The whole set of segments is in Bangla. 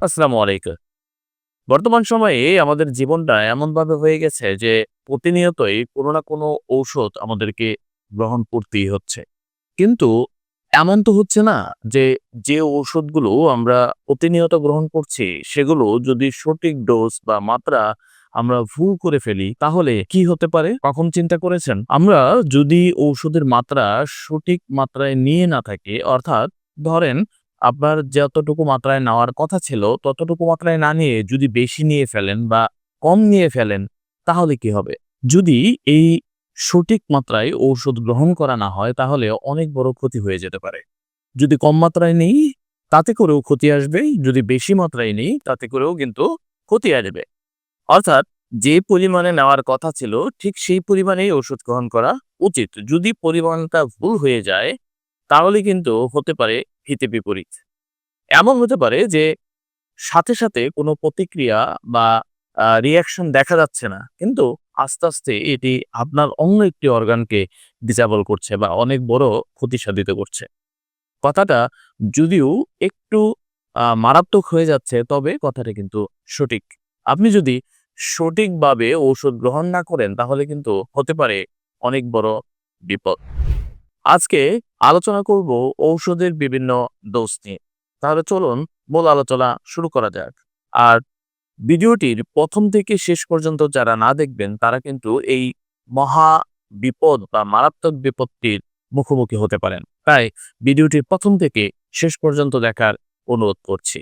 আসসালামু আলাইকুম। বর্তমান সময়ে আমাদের জীবনটা এমনভাবে হয়ে গেছে যে প্রতিনিয়তই কোনো না কোনো ঔষধ আমাদেরকে গ্রহণ করতেই হচ্ছে। কিন্তু এমন তো হচ্ছে না যে, যে ঔষধগুলো আমরা প্রতিনিয়ত গ্রহণ করছি সেগুলো যদি সঠিক ডোজ বা মাত্রা আমরা ভুল করে ফেলি তাহলে কি হতে পারে? কখন চিন্তা করেছেন? আমরা যদি ঔষধের মাত্রা সঠিক মাত্রায় নিয়ে না থাকি অর্থাৎ ধরেন আপনার যতটুকু মাত্রায় নেওয়ার কথা ছিল ততটুকু মাত্রায় না নিয়ে যদি বেশি নিয়ে ফেলেন বা কম নিয়ে ফেলেন তাহলে কি হবে? যদি এই সঠিক মাত্রায় ঔষধ গ্রহণ করা না হয় তাহলে অনেক বড় ক্ষতি হয়ে যেতে পারে। যদি কম মাত্রায় নেই তাতে করেও ক্ষতি আসবে, যদি বেশি মাত্রায় নেই তাতে করেও কিন্তু ক্ষতি আসবে। অর্থাৎ যে পরিমাণে নেওয়ার কথা ছিল ঠিক সেই পরিমাণেই ওষুধ গ্রহণ করা উচিত। যদি পরিমাণটা ভুল হয়ে যায় তাহলে কিন্তু হতে পারে হিতে বিপরীত। এমন হতে পারে যে সাথে, সাথে কোনো প্রতিক্রিয়া বা আ রিঅ্যাকশন দেখা যাচ্ছে না। কিন্তু আস্তে, আস্তে এটি আপনার অন্য একটি অর্গানকে ডিসেবল করছে বা অনেক বড় ক্ষতি সাধিত করছে। কথাটা যদিও একটু মারাত্মক হয়ে যাচ্ছে তবে কথাটা কিন্তু সঠিক। আপনি যদি সঠিকভাবে ঔষধ গ্রহণ না করেন তাহলে কিন্তু হতে পারে অনেক বড় বিপদ। আজকে আলোচনা করব ঔষধের বিভিন্ন ডোজ নিয়ে। তাহলে চলুন মূল আলোচনা শুরু করা যাক। আর ভিডিওটির প্রথম থেকে শেষ পর্যন্ত যারা না দেখবেন, তারা কিন্তু এই মহা বিপদ বা মারাত্মক বিপদটির মুখোমুখি হতে পারেন। তাই ভিডিওটির প্রথম থেকে শেষ পর্যন্ত দেখার অনুরোধ করছি।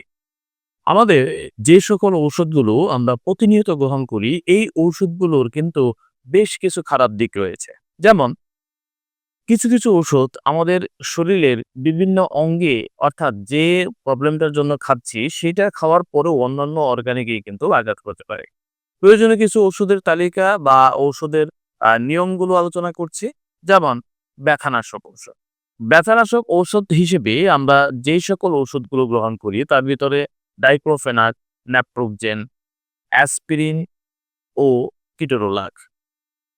আমাদের যে সকল ঔষধগুলো আমরা প্রতিনিয়ত গ্রহণ করি, এই ঔষধগুলোর কিন্তু বেশ কিছু খারাপ দিক রয়েছে। যেমন কিছু, কিছু ঔষধ আমাদের শরীরের বিভিন্ন অঙ্গে অর্থাৎ যে প্রবলেমটার জন্য খাচ্ছি সেটা খাওয়ার পরেও অন্যান্য অর্গানে গিয়ে কিন্তু আঘাত করতে পারে। প্রয়োজনীয় কিছু ওষুধের তালিকা বা ঔষধের নিয়মগুলো আলোচনা করছি। যেমন ব্যথানাশক ঔষধ। ব্যথানাশক ঔষধ হিসেবে আমরা যেই সকল ঔষধগুলো গ্রহণ করি তার ভিতরে ডাইক্লোফেনাক, ন্যাপোকজেন, অ্যাসপিরিন ও কিটোরোলাক।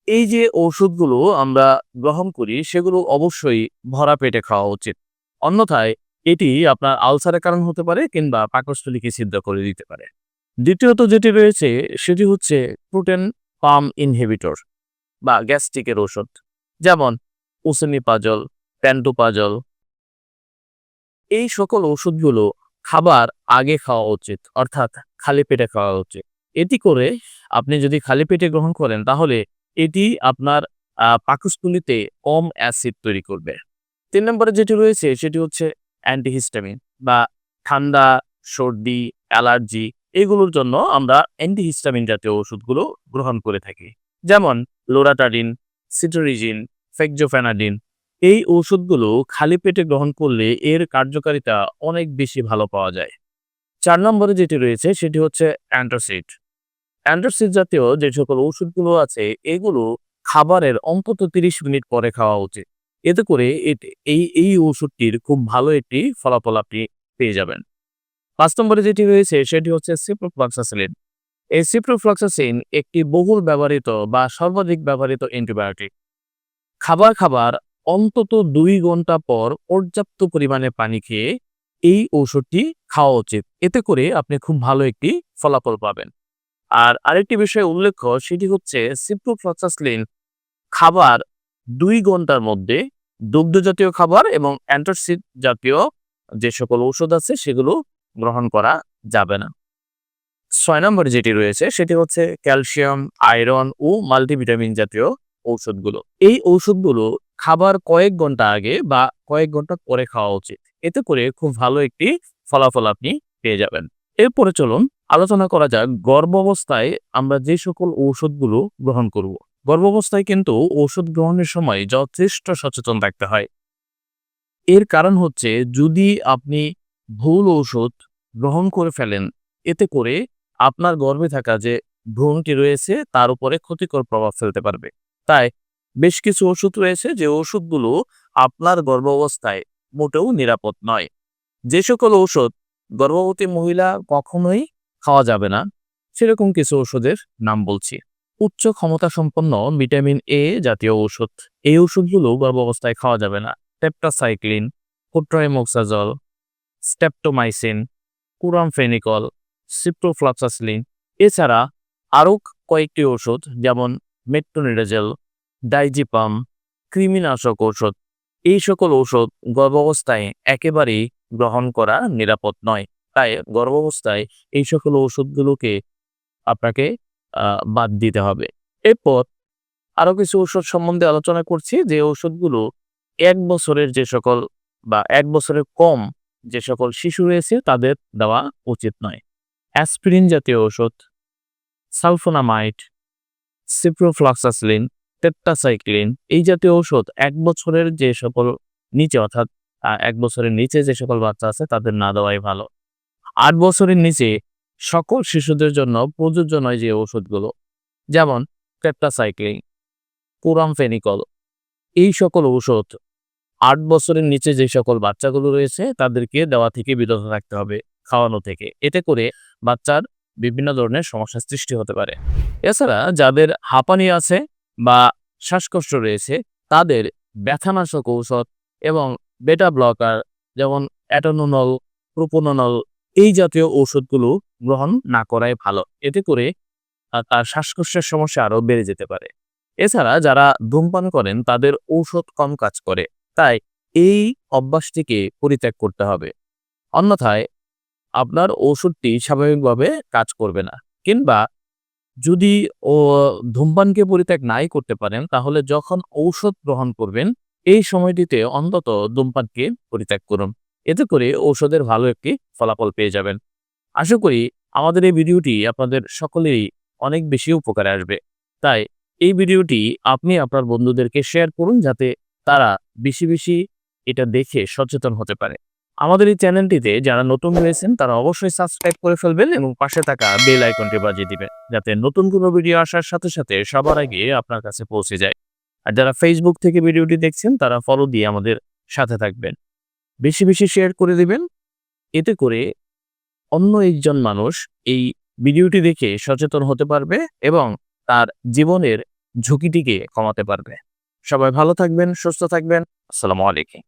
এই যে ঔষধগুলো আমরা গ্রহণ করি সেগুলো অবশ্যই ভরা পেটে খাওয়া উচিত। অন্যথায় এটি আপনার আলসারের কারণ হতে পারে কিংবা পাকস্থলীকে সিদ্ধ করে দিতে পারে। দ্বিতীয়ত যেটি রয়েছে সেটি হচ্ছে প্রোটেন পাম্প ইনহিবিটর বা গ্যাস্ট্রিকের ওষুধ যেমন ওসেমিপাজল, প্যান্টোপাজল। এই সকল ওষুধগুলো খাবার আগে খাওয়া উচিত অর্থাৎ খালি পেটে খাওয়া উচিত। এটি করে আপনি যদি খালি পেটে গ্রহণ করেন তাহলে এটি আপনার পাকস্থলীতে কম অ্যাসিড তৈরি করবে। তিন নম্বরে যেটি রয়েছে সেটি হচ্ছে অ্যান্টিহিস্টামিন বা ঠান্ডা, সর্দি, অ্যালার্জি এগুলোর জন্য আমরা অ্যান্টিহিস্টামিন জাতীয় ওষুধগুলো গ্রহণ করে থাকি। যেমন লোরাটাডিন, সিটোরিজিন, ফেক্সোফেনাডিন এই ওষুধগুলো খালি পেটে গ্রহণ করলে এর কার্যকারিতা অনেক বেশি ভালো পাওয়া যায়। চার নম্বরে যেটি রয়েছে সেটি হচ্ছে অ্যান্টাসিড। অ্যান্টাসিড জাতীয় যে সকল ওষুধগুলো আছে এগুলো খাবারের অন্তত ৩০ মিনিট পরে খাওয়া উচিত। এতে করে এই, এই ঔষধটির খুব ভালো একটি ফলাফল আপনি পেয়ে যাবেন। ৫ নম্বরে যেটি রয়েছে সেটি হচ্ছে সিপ্রোফ্লক্সাসিলিন। এই সিপ্রোফ্লক্সাসিন একটি বহুল ব্যবহৃত বা সর্বাধিক ব্যবহৃত অ্যান্টিবায়োটিক। খাবার খাবার অন্তত দুই ঘণ্টা পর পর্যাপ্ত পরিমাণে পানি খেয়ে এই ঔষধটি খাওয়া উচিত। এতে করে আপনি খুব ভালো একটি ফলাফল পাবেন। আর আরেকটি বিষয় উল্লেখ্য সেটি হচ্ছে সিপ্রোফ্লক্সাসিলিন খাবার দুই ঘণ্টার মধ্যে দুগ্ধ জাতীয় খাবার এবং অ্যান্টাসিড জাতীয় যে সকল ঔষধ আছে সেগুলো গ্রহণ করা যাবে না। ছয় নম্বরে যেটি রয়েছে সেটি হচ্ছে ক্যালসিয়াম, আয়রন ও মাল্টিভিটামিন জাতীয় ঔষধগুলো। এই ঔষধগুলো খাবার কয়েক ঘণ্টা আগে বা কয়েক ঘণ্টা পরে খাওয়া উচিত। এতে করে খুব ভালো একটি ফলাফল আপনি পেয়ে যাবেন। এরপরে চলুন আলোচনা করা যাক গর্ভাবস্থায় আমরা যে সকল ঔষধগুলো গ্রহণ করব। গর্ভাবস্থায় কিন্তু ঔষধ গ্রহণের সময় যথেষ্ট সচেতন থাকতে হয়। এর কারণ হচ্ছে যদি আপনি ভুল ঔষধ গ্রহণ করে ফেলেন, এতে করে আপনার গর্ভে থাকা যে ভ্রূণটি রয়েছে তার উপরে ক্ষতিকর প্রভাব ফেলতে পারবে। তাই বেশ কিছু ওষুধ রয়েছে যে ওষুধগুলো আপনার গর্ভাবস্থায় মোটেও নিরাপদ নয়। যে সকল ঔষধ গর্ভবতী মহিলা কখনোই খাওয়া যাবে না সেরকম কিছু ওষুধের নাম বলছি। উচ্চ ক্ষমতা সম্পন্ন ভিটামিন এ জাতীয় ঔষধ। এই ওষুধগুলো গর্ভাবস্থায় খাওয়া যাবে না। টেট্রাসাইক্লিন, কোট্রাইমোক্সাজল, স্ট্রেপ্টোমাইসিন, কুরামফেনিকল সিপ্রোফ্লক্সাসিলিন এছাড়া আরও কয়েকটি ওষুধ যেমন মেট্রোনিডাজেল ডাইজিপাম কৃমিনাশক ঔষধ এই সকল ঔষধ গর্ভাবস্থায় একেবারেই গ্রহণ করা নিরাপদ নয় তাই গর্ভাবস্থায় এই সকল ওষুধগুলোকে আপনাকে বাদ দিতে হবে। এরপর আরও কিছু ওষুধ সম্বন্ধে আলোচনা করছি যে ওষুধগুলো এক বছরের যে সকল বা এক বছরের কম যে সকল শিশু রয়েছে তাদের দেওয়া উচিত নয়। অ্যাসপিরিন জাতীয় ওষুধ, সালফোনামাইট, সিপ্রোফ্লক্সাসিলিন টেট্টাসাইক্লিন এই জাতীয় ওষুধ এক বছরের যে সকল নিচে অর্থাৎ এক বছরের নিচে যে সকল বাচ্চা আছে তাদের না দেওয়াই ভালো। আট বছরের নিচে সকল শিশুদের জন্য প্রযোজ্য নয় যে ওষুধগুলো, যেমন টেট্টাসাইক্লিন কুরামফেনিকল। এই সকল ঔষধ আট বছরের নিচে যে সকল বাচ্চাগুলো রয়েছে, তাদেরকে দেওয়া থেকে বিরত থাকতে হবে, খাওয়ানো থেকে। এতে করে বাচ্চার বিভিন্ন ধরনের সমস্যার সৃষ্টি হতে পারে। এছাড়া যাদের হাঁপানি আছে বা শ্বাসকষ্ট রয়েছে, তাদের ব্যথানাশক ঔষধ এবং বেটা ব্লকার যেমন অ্যাটোনোনল প্রোপোনল এই জাতীয় ঔষধগুলো গ্রহণ না করাই ভালো। এতে করে তার শ্বাসকষ্টের সমস্যা আরও বেড়ে যেতে পারে। এছাড়া যারা ধূমপান করেন, তাদের ঔষধ কম কাজ করে। তাই এই অভ্যাসটিকে পরিত্যাগ করতে হবে। অন্যথায়, আপনার ওষুধটি স্বাভাবিকভাবে কাজ করবে না। কিংবা যদি ও ধূমপানকে পরিত্যাগ নাই করতে পারেন, তাহলে যখন ঔষধ গ্রহণ করবেন, এই সময়টিতে অন্তত ধূমপানকে পরিত্যাগ করুন। এতে করে ঔষধের ভালো একটি ফলাফল পেয়ে যাবেন। আশা করি আমাদের এই ভিডিওটি আপনাদের সকলেরই অনেক বেশি উপকারে আসবে। তাই এই ভিডিওটি আপনি আপনার বন্ধুদেরকে শেয়ার করুন যাতে তারা বেশি বেশি এটা দেখে সচেতন হতে পারে। আমাদের এই চ্যানেলটিতে যারা নতুন রয়েছেন, তারা অবশ্যই সাবস্ক্রাইব করে ফেলবেন এবং পাশে থাকা বেল আইকনটি বাজিয়ে দিবেন, যাতে নতুন কোনো ভিডিও আসার সাথে সাথে সবার আগে আপনার কাছে পৌঁছে যায়। আর যারা ফেসবুক থেকে ভিডিওটি দেখছেন, তারা ফলো দিয়ে আমাদের সাথে থাকবেন। বেশি বেশি শেয়ার করে দেবেন। এতে করে অন্য একজন মানুষ এই ভিডিওটি দেখে সচেতন হতে পারবে এবং তার জীবনের ঝুঁকিটিকে কমাতে পারবে। সবাই ভালো থাকবেন, সুস্থ থাকবেন। আসসালামু আলাইকুম।